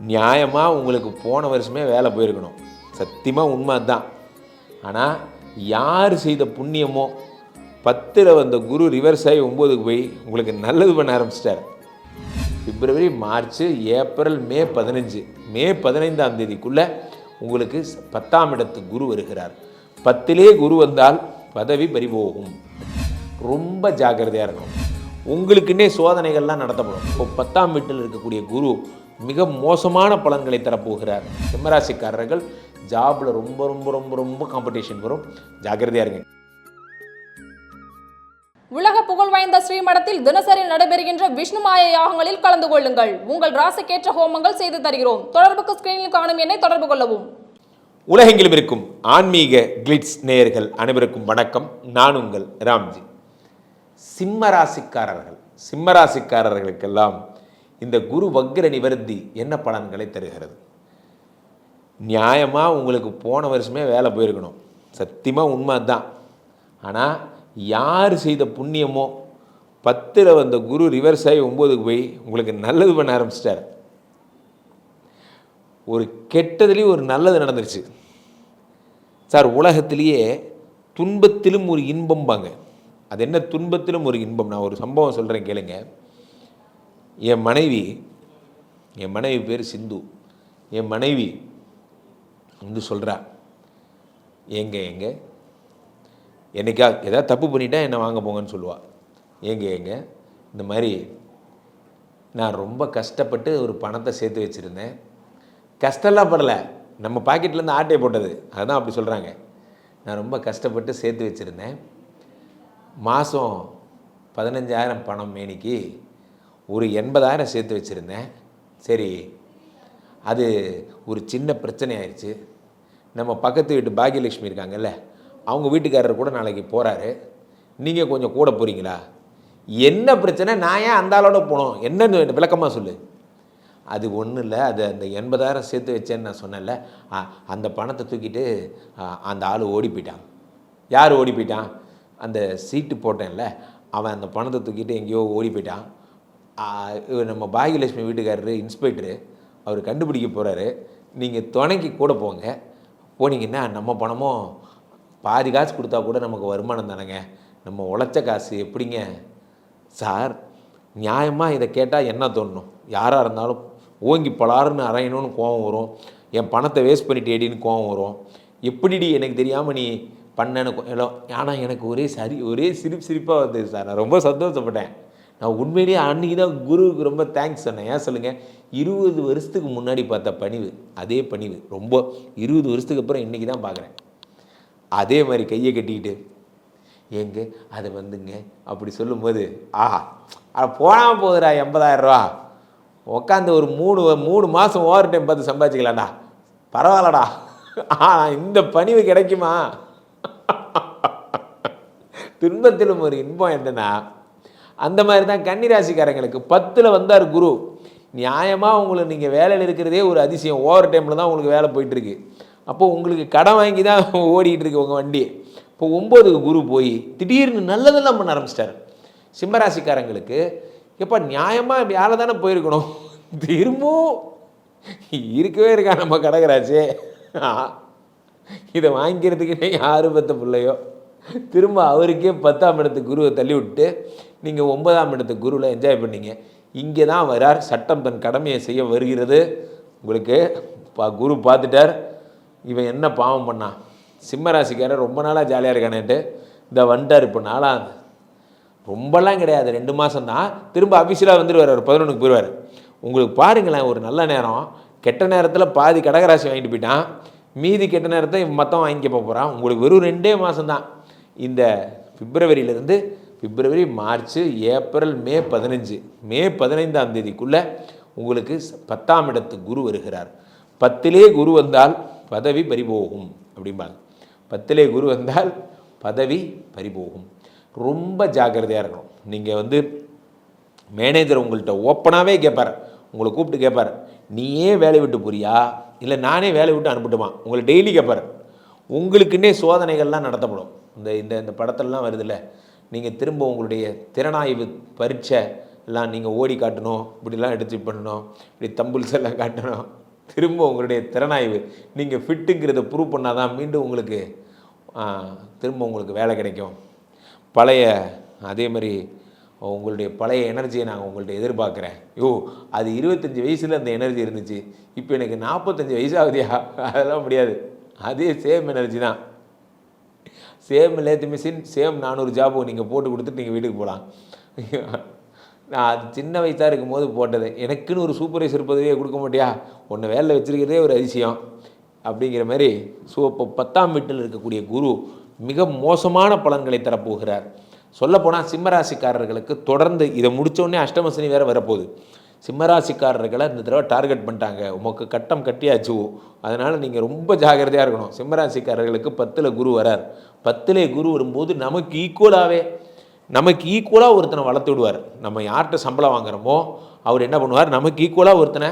நியாயமாக உங்களுக்கு போன வருஷமே வேலை போயிருக்கணும். சத்தியமாக உண்மை தான் ஆனால் யார் செய்த புண்ணியமோ பத்தில் வந்த குரு ரிவர்ஸ் ஆகி ஒம்போதுக்கு போய் உங்களுக்கு நல்லது பண்ண ஆரம்பிச்சிட்டார். பிப்ரவரி மார்ச் ஏப்ரல் மே பதினஞ்சு. மே பதினைந்தாம் தேதிக்குள்ளே உங்களுக்கு பத்தாம் இடத்து குரு வருகிறார். பத்திலே குரு வந்தால் பதவி பறிபோகும். ரொம்ப ஜாக்கிரதையாக இருக்கணும். உங்களுக்குன்னே சோதனைகள்லாம் நடத்தப்படும். இப்போ பத்தாம் வீட்டில் இருக்கக்கூடிய குரு மிக மோசமான பலன்களை தரப்போகிறார். சிம்மராசிக்காரர்கள் ஜாபில் ரொம்ப ரொம்ப ரொம்ப ரொம்ப காம்படிஷன் வரும். ஜாக்கிரதையாக இருங்க. உலக புகழ் வாய்ந்த ஸ்ரீமடத்தில் தினசரி நடைபெறுகின்ற விஷ்ணுமாய யாகங்களில் கலந்து கொள்ளுங்கள். உங்கள் ராசிக்கேற்ற ஹோமங்கள் செய்து தருகிறோம். தொடர்புக்கு ஸ்கிரீனில் காணும் எண்ணை தொடர்பு கொள்ளவும். உலகெங்கிலும் இருக்கும் ஆன்மீக கிளிட்ஸ் நேயர்கள் அனைவருக்கும் வணக்கம். நான் உங்கள் ராம்ஜி. சிம்மராசிக்காரர்கள் சிம்மராசிக்காரர்களுக்கெல்லாம் இந்த குரு வக்ர நிவர்த்தி என்ன பலன்களை தருகிறது? நியாயமாக உங்களுக்கு போன வருஷமே வேலை போயிருக்கணும். சத்தியமாக உண்மை தான் ஆனால் யார் செய்த புண்ணியமோ பத்தில் வந்த குரு ரிவர்ஸ் ஆகி ஒம்போதுக்கு போய் உங்களுக்கு நல்லது பண்ண ஆரம்பிச்சிட்டார். ஒரு கெட்டதுலேயும் ஒரு நல்லது நடந்துருச்சு. சார் உலகத்திலேயே துன்பத்திலும் ஒரு இன்பம்பாங்க. அது என்ன துன்பத்திலும் ஒரு இன்பம்? நான் ஒரு சம்பவம் சொல்கிறேன் கேளுங்க. என் மனைவி என் மனைவி பேர் சிந்து. என் மனைவி வந்து சொல்கிறா ஏங்க எங்க என்னைக்கா ஏதாவது தப்பு பண்ணிட்டா என்ன வாங்க போங்கன்னு சொல்லுவாள் ஏங்க ஏங்க இந்த மாதிரி நான் ரொம்ப கஷ்டப்பட்டு ஒரு பணத்தை சேர்த்து வச்சுருந்தேன். கஷ்டம்லாம் படலை. நம்ம பாக்கெட்லேருந்து ஆட்டையை போட்டது. அதுதான் அப்படி சொல்கிறாங்க நான் ரொம்ப கஷ்டப்பட்டு சேர்த்து வச்சுருந்தேன். மாதம் பதினஞ்சாயிரம் பணம் மேனிக்கு ஒரு எண்பதாயிரம் சேர்த்து வச்சுருந்தேன். சரி அது ஒரு சின்ன பிரச்சனை ஆயிடுச்சு நம்ம பக்கத்து வீட்டு பாக்யலட்சுமி இருக்காங்கல்ல அவங்க வீட்டுக்காரர் கூட நாளைக்கு போகிறாரு நீங்கள் கொஞ்சம் கூட போகிறீங்களா என்ன பிரச்சனை? நான் ஏன் அந்த ஆளோட போனோம்? என்னன்னு விளக்கமாக சொல்லு. அது ஒன்றும் இல்லை அது அந்த எண்பதாயிரம் சேர்த்து வச்சேன்னு நான் சொன்னேன்ல அந்த பணத்தை தூக்கிட்டு அந்த ஆள் ஓடி போயிட்டான். யார் ஓடி போயிட்டான்? அந்த சீட்டு போட்டேன்ல அவன் அந்த பணத்தை தூக்கிட்டு எங்கேயோ ஓடி போயிட்டான். நம்ம பாகியலட்சுமி வீட்டுக்காரரு இன்ஸ்பெக்டரு அவர் கண்டுபிடிக்க போகிறாரு நீங்கள் துணைக்கு கூட போங்க. போனீங்கன்னா நம்ம பணமும் பாதி காசு கொடுத்தா கூட நமக்கு வருமானம் தானேங்க. நம்ம உழைச்ச காசு எப்படிங்க? சார் நியாயமாக இதை கேட்டால் என்ன தோணும்? யாராக இருந்தாலும் ஓங்கி பலாருன்னு அரையணும்னு கோவம் வரும். என் பணத்தை வேஸ்ட் பண்ணிட்டேடின்னு கோவம் வரும். எப்படிடி எனக்கு தெரியாமல் நீ பண்ணனு கோ- எல்லாம் ஆனால் எனக்கு ஒரே சரி ஒரே சிரிப்பு சிரிப்பாக வந்தது சார். நான் ரொம்ப சந்தோஷப்பட்டேன். நான் உண்மையிலேயே அன்றைக்கி தான் குருவுக்கு ரொம்ப தேங்க்ஸ் சொன்னேன் ஏன் சொல்லுங்கள் இருபது வருஷத்துக்கு முன்னாடி பார்த்த பணிவு அதே பணிவு. ரொம்ப இருபது வருஷத்துக்கு அப்புறம் இன்றைக்கி தான் பார்க்குறேன். அதே மாதிரி கையை கட்டிக்கிட்டு ஏங்க அது வந்துங்க. அப்படி சொல்லும்போது ஆஹா அட போனால் போகுதுடா எண்பதாயிரம் ரூபா. உட்காந்து ஒரு மூணு மூணு மாதம் ஓவர் டைம் பார்த்து சம்பாதிச்சிக்கலாம்டா. பரவாயில்லடா. ஆனால் இந்த பணிவு கிடைக்குமா? துன்பத்திலும் ஒரு இன்பம் என்னன்னா அந்த மாதிரி தான் கன்னிராசிக்காரங்களுக்கு. பத்தில் வந்தார் குரு. நியாயமாக உங்களை நீங்கள் வேலையில் இருக்கிறதே ஒரு அதிசயம். ஓவர் டைமில் தான் உங்களுக்கு வேலை போயிட்டுருக்கு. அப்போது உங்களுக்கு கடன் வாங்கி தான் ஓடிக்கிட்டு இருக்கு உங்கள் வண்டி. இப்போ ஒம்போதுக்கு குரு போய் திடீர்னு நல்லதெல்லாம் பண்ண ஆரம்பிச்சிட்டார். சிம்மராசிக்காரங்களுக்கு எப்போ நியாயமாக வேலை தானே போயிருக்கணும்? திரும்பவும் இருக்கவே இருக்கா நம்ம கடகராஜே. இதை வாங்கிக்கிறதுக்குன்னே யார் பத்த பிள்ளையோ? திரும்ப அவருக்கே பத்தாம் இடத்து குருவை தள்ளி விட்டு நீங்கள் ஒன்பதாம் இடத்து குருவில் என்ஜாய் பண்ணீங்க. இங்கே தான் வரார். சட்டம் தன் கடமையை செய்ய வருகிறது. உங்களுக்கு பா குரு பார்த்துட்டார். இவன் என்ன பாவம் பண்ணான் சிம்மராசிக்காரர் ரொம்ப நாளாக ஜாலியாக இருக்கானேன்ட்டு. இந்த வந்துட்டார். இப்போ நாளாக ரொம்பலாம் கிடையாது. ரெண்டு மாதம் தான் திரும்ப அஃபிஷியலாக வந்துடுவார் அவர் பதினொன்றுக்கு போயிடுவார் உங்களுக்கு பாருங்களேன் ஒரு நல்ல நேரம். கெட்ட நேரத்தில் பாதி கடகராசி வாங்கிட்டு போயிட்டான். மீதி கெட்ட நேரத்தை மொத்தம் வாங்கிக்க போகிறான் உங்களுக்கு வெறும் ரெண்டே மாதம்தான் இந்த பிப்ரவரியிலேருந்து பிப்ரவரி மார்ச் ஏப்ரல் மே பதினஞ்சு. மே பதினைந்தாம் தேதிக்குள்ளே உங்களுக்கு பத்தாம் இடத்து குரு வருகிறார். பத்திலே குரு வந்தால் பதவி பறிபோகும் அப்படிம்பாங்க. பத்திலே குரு வந்தால் பதவி பறிபோகும். ரொம்ப ஜாக்கிரதையாக இருக்கணும். நீங்கள் வந்து மேனேஜர் உங்கள்கிட்ட ஓப்பனாகவே கேட்பார் உங்களை கூப்பிட்டு கேட்பார் நீயே வேலையை விட்டு போறியா? இல்லை நானே வேலையை விட்டு அனுப்பட்டுமா? உங்களை டெய்லி கேட்பார் உங்களுக்குன்னே சோதனைகள்லாம் நடத்தப்படும். இந்த இந்த இந்த படத்திலலாம் வருதுல்ல. நீங்கள் திரும்ப உங்களுடைய திறனாய்வு பரீட்சை எல்லாம் நீங்கள் ஓடி காட்டணும் இப்படிலாம் எடுத்து பண்ணணும் இப்படி தம்புல்ஸ் எல்லாம் காட்டணும். திரும்ப உங்களுடைய திறனாய்வு. நீங்கள் ஃபிட்டுங்கிறத ப்ரூவ் பண்ணால் தான் மீண்டும் உங்களுக்கு திரும்ப உங்களுக்கு வேலை கிடைக்கும். பழைய அதே மாதிரி உங்களுடைய பழைய எனர்ஜியை நான் உங்கள்கிட்ட எதிர்பார்க்குறேன். யோ அது இருபத்தஞ்சி வயசில் அந்த எனர்ஜி இருந்துச்சு. இப்போ எனக்கு நாற்பத்தஞ்சு வயசு ஆகுதியா? அதெல்லாம் முடியாது. அதே சேம் எனர்ஜி தான். சேம் லேத் மிஷின் சேம் நானூறு ஜாபு நீங்கள் போட்டு கொடுத்துட்டு நீங்கள் வீட்டுக்கு போகலாம். நான் அது சின்ன வயசாக இருக்கும்போது போட்டது. எனக்குன்னு ஒரு சூப்பர்வைசர் பதவியை கொடுக்க மாட்டியா? உன்னை வேலையில் வச்சிருக்கிறதே ஒரு அதிசயம். அப்படிங்கிற மாதிரி ஸோ இப்போ பத்தாம் வீட்டில் இருக்கக்கூடிய குரு மிக மோசமான பலன்களை தரப்போகிறார். சொல்லப்போனால் சிம்மராசிக்காரர்களுக்கு தொடர்ந்து இதை முடித்தோடனே அஷ்டமசனி வேறு வரப்போகுது. சிம்மராசிக்காரர்களை இந்த தடவை டார்கெட் பண்ணிட்டாங்க. உமக்கு கட்டம் கட்டியாச்சு அதனால் நீங்கள் ரொம்ப ஜாக்கிரதையாக இருக்கணும். சிம்மராசிக்காரர்களுக்கு பத்தில் குரு வரார். பத்திலே குரு வரும்போது நமக்கு ஈக்குவலாகவே நமக்கு ஈக்குவலாக ஒருத்தனை வளர்த்து விடுவார். நம்ம யார்கிட்ட சம்பளம் வாங்குறோமோ அவர் என்ன பண்ணுவார்? நமக்கு ஈக்குவலாக ஒருத்தனை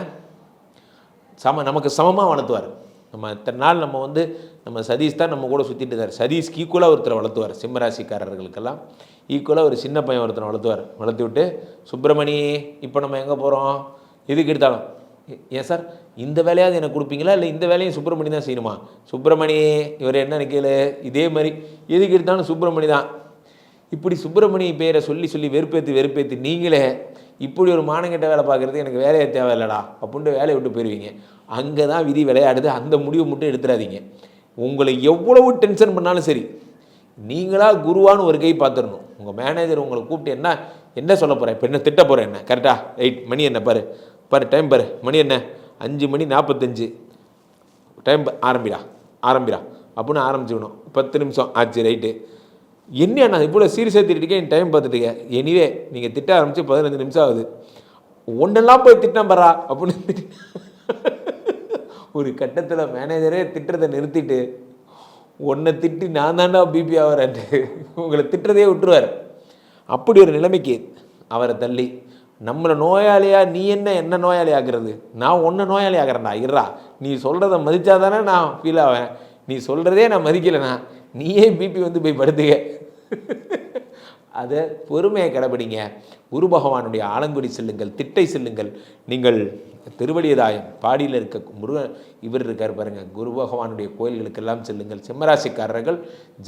சம நமக்கு சமமாக வளர்த்துவார். நம்ம இத்தனை நாள் நம்ம வந்து நம்ம சதீஷ் தான் நம்ம கூட சுற்றிட்டு இருந்தார் சதீஷ்க்கு ஈக்குவலாக ஒருத்தரை வளர்த்துவார் சிம்மராசிக்காரர்களுக்கெல்லாம். ஈக்குவலாக ஒரு சின்ன பையன் ஒருத்தனை வளர்த்துவார். வளர்த்து விட்டு சுப்பிரமணி இப்போ நம்ம எங்கே போகிறோம் எதுக்கு எடுத்தாலும்? ஏன் சார் இந்த வேலையாவது எனக்கு கொடுப்பீங்களா? இல்லை இந்த வேலையும் சுப்பிரமணி தான் செய்யணுமா? சுப்பிரமணி இவர் என்ன கேளு இதே மாதிரி எதுக்கு எடுத்தாலும் சுப்பிரமணி தான். இப்படி சுப்பிரமணி பேரை சொல்லி சொல்லி வெறுப்பேற்றி வெறுப்பேற்றி நீங்களே இப்படி ஒரு மானங்கிட்ட வேலை பார்க்குறது எனக்கு வேலையே தேவையில்லடா அப்படின்ட்டு வேலையை விட்டு போயிடுவீங்க அங்கே தான் விதி விளையாடுது அந்த முடிவை மட்டும் எடுத்துடாதீங்க. உங்களை எவ்வளவு டென்ஷன் பண்ணாலும் சரி நீங்களாக குருவான்னு ஒரு கை பார்த்துடணும். உங்கள் மேனேஜர் உங்களை கூப்பிட்டு என்ன என்ன சொல்ல போகிறேன் இப்போ என்ன திட்ட போகிறேன் என்ன? கரெக்டாக ரைட் மணி என்ன? பாரு பாரு டைம் பாரு. மணி என்ன? அஞ்சு மணி நாற்பத்தஞ்சு டைம் ஆரம்பிடா ஆரம்பிடா. அப்படின்னு ஆரம்பிச்சுக்கணும். பத்து நிமிஷம். ஆச்சு ரைட்டு என்ன நான் இவ்வளோ சீரியஸாக திட்டிருக்கேன் என் டைம் பார்த்துட்டுங்க எனிவே நீங்கள் திட்ட ஆரம்பித்து பதினஞ்சு நிமிஷம் ஆகுது. ஒன்றெல்லாம் போய் திட்டம் பரா அப்படின்னு ஒரு கட்டத்தில் மேனேஜரே திட்டுறதை நிறுத்திட்டு உன்னை திட்டி நான் தாண்டா பிபி ஆகிறேன்ட்டு உங்களை திட்டுறதே விட்டுருவார். அப்படி ஒரு நிலைமைக்கு அவரை தள்ளி நம்மளை நோயாளியாக நீ என்ன என்ன நோயாளி ஆக்குறது? நான் ஒன்றை நோயாளி ஆகிறேன்டா இருறா நீ சொல்கிறத மதித்தாதானே நான் ஃபீல் ஆவேன். நீ சொல்கிறதே நான் மதிக்கலைண்ணா நீயே பிபி வந்து போய் படுத்துக்க. அதை பொறுமையை கடைபிடிங்க. குரு பகவானுடைய ஆலங்குடி செல்லுங்கள் திட்டை செல்லுங்கள். நீங்கள் திருவடியதாயம் பாடியில் இருக்க முருகன் இவர் இருக்கார் பாருங்கள் குரு பகவானுடைய கோயில்களுக்கெல்லாம் செல்லுங்கள். சிம்மராசிக்காரர்கள்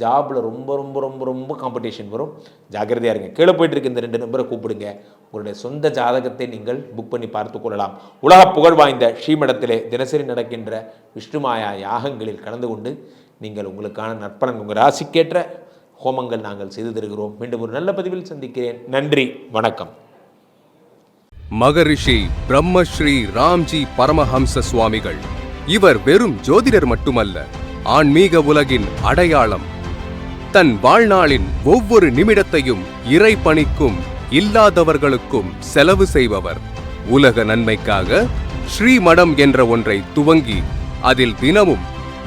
ஜாபில் ரொம்ப ரொம்ப ரொம்ப ரொம்ப காம்படிஷன் வரும். ஜாக்கிரதையாக இருங்க. கீழே போயிட்டு இருக்க இந்த ரெண்டு நம்பரை கூப்பிடுங்க. உங்களுடைய சொந்த ஜாதகத்தை நீங்கள் புக் பண்ணி பார்த்து கொள்ளலாம். உலக புகழ் வாய்ந்த ஸ்ரீமடத்திலே தினசரி நடக்கின்ற விஷ்ணுமாயா யாகங்களில் கலந்து கொண்டு நீங்கள் உங்களுக்கான நற்பலன் உங்கள் ராசிக்கேற்ற ஹோமங்கள் நாங்கள் செய்து தருகிறோம். மீண்டும் ஒரு நல்ல பதிவில் சந்திக்கிறேன். நன்றி. வணக்கம். மகரிஷி பிரம்மஸ்ரீ ராம்ஜி பரமஹம்ச சுவாமிகள். இவர் வெறும் ஜோதிடர் மட்டுமல்ல ஆன்மீக உலகின் அடையாளம். தன் வாழ்நாளின் ஒவ்வொரு நிமிடத்தையும் இறை பணிக்கும் இல்லாதவர்களுக்கும் செலவு செய்பவர். உலக நன்மைக்காக ஸ்ரீமடம் என்ற ஒன்றை துவங்கி அதில் தினமும்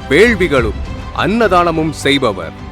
வேள்விகளும் அன்னதானமும் செய்பவர்.